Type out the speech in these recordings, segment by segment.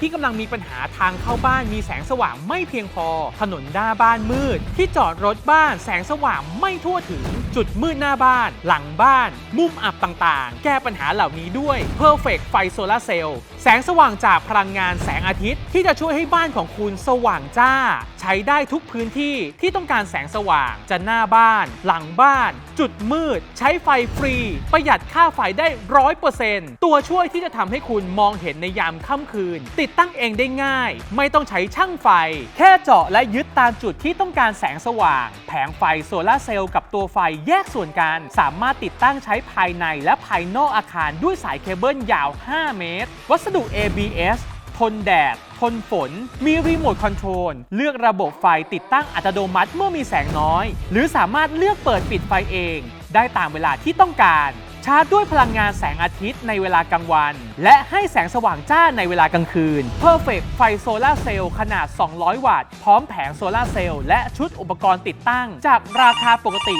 ที่กำลังมีปัญหาทางเข้าบ้านมีแสงสว่างไม่เพียงพอ ถนนหน้าบ้านมืด ที่จอดรถบ้านแสงสว่างไม่ทั่วถึง จุดมืดหน้าบ้าน หลังบ้าน มุมอับต่างๆ แก้ปัญหาเหล่านี้ด้วย Perfect ไฟโซลาเซลล์แสงสว่างจากพลังงานแสงอาทิตย์ ที่จะช่วยให้บ้านของคุณสว่างจ้า ใช้ได้ทุกพื้นที่ที่ต้องการแสงสว่างจะหน้าบ้าน หลังบ้าน จุดมืด ใช้ไฟฟรี ประหยัดค่าไฟได้ร้อยเปอร์เซ็นต์ตัวช่วยที่จะทำให้คุณมองเห็นในยามค่ำคืนติดตั้งเองได้ง่าย ไม่ต้องใช้ช่างไฟ แค่เจาะและยึดตามจุดที่ต้องการแสงสว่าง แผงไฟโซลาเซลล์กับตัวไฟแยกส่วนกัน สามารถติดตั้งใช้ภายในและภายนอกอาคารด้วยสายเคเบิลยาว 5 เมตร วัสดุ ABS ทนแดด ทนฝน มีรีโมทคอนโทรล เลือกระบบไฟติดตั้งอัตโนมัติเมื่อมีแสงน้อย หรือสามารถเลือกเปิดปิดไฟเอง ได้ตามเวลาที่ต้องการ ชาร์จด้วยพลังงานแสงอาทิตย์ในเวลากลางวันและให้แสงสว่างจ้าในเวลากลางคืน Perfect ไฟโซลาร์เซลล์ขนาด 200 วัตต์ พร้อมแผงโซลาร์เซลล์และชุดอุปกรณ์ติดตั้ง จากราคาปกติ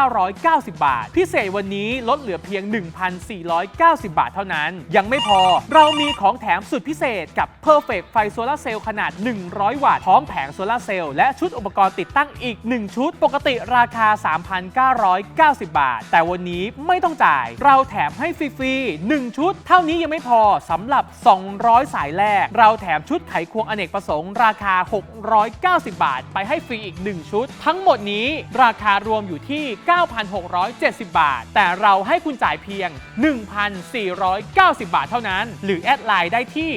4,990 บาท พิเศษวันนี้ลดเหลือเพียง 1,490 บาทเท่านั้น ยังไม่พอ เรามีของแถมสุดพิเศษกับ Perfect ไฟโซลาร์เซลล์ขนาด 100 วัตต์ พร้อมแผงโซลาร์เซลล์และชุดอุปกรณ์ติดตั้งอีก 1 ชุด ปกติราคา 3,990 บาท แต่วันนี้ไม่ต้องจ่าย เราแถมให้ฟรีๆ1ชุดเท่านี้ยังไม่พอสำหรับ 200 สายแรก เราแถมชุดไขควงอเนกประสงค์ ราคา 690 บาท ไปให้ฟรีอีก 1 ชุด ทั้งหมดนี้ราคารวมอยู่ที่ 9,670 บาท แต่เราให้คุณจ่ายเพียง 1,490 บาทเท่านั้น หรือแอดไลน์ได้ที่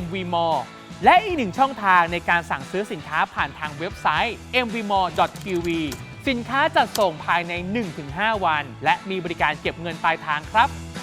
@mvmall และอีกหนึ่งช่องทางในการสั่งซื้อสินค้าผ่านทางเว็บไซต์ mvmall.tv สินค้าจัดส่งภายใน 1-5 วัน และมีบริการเก็บเงินปลายทางครับ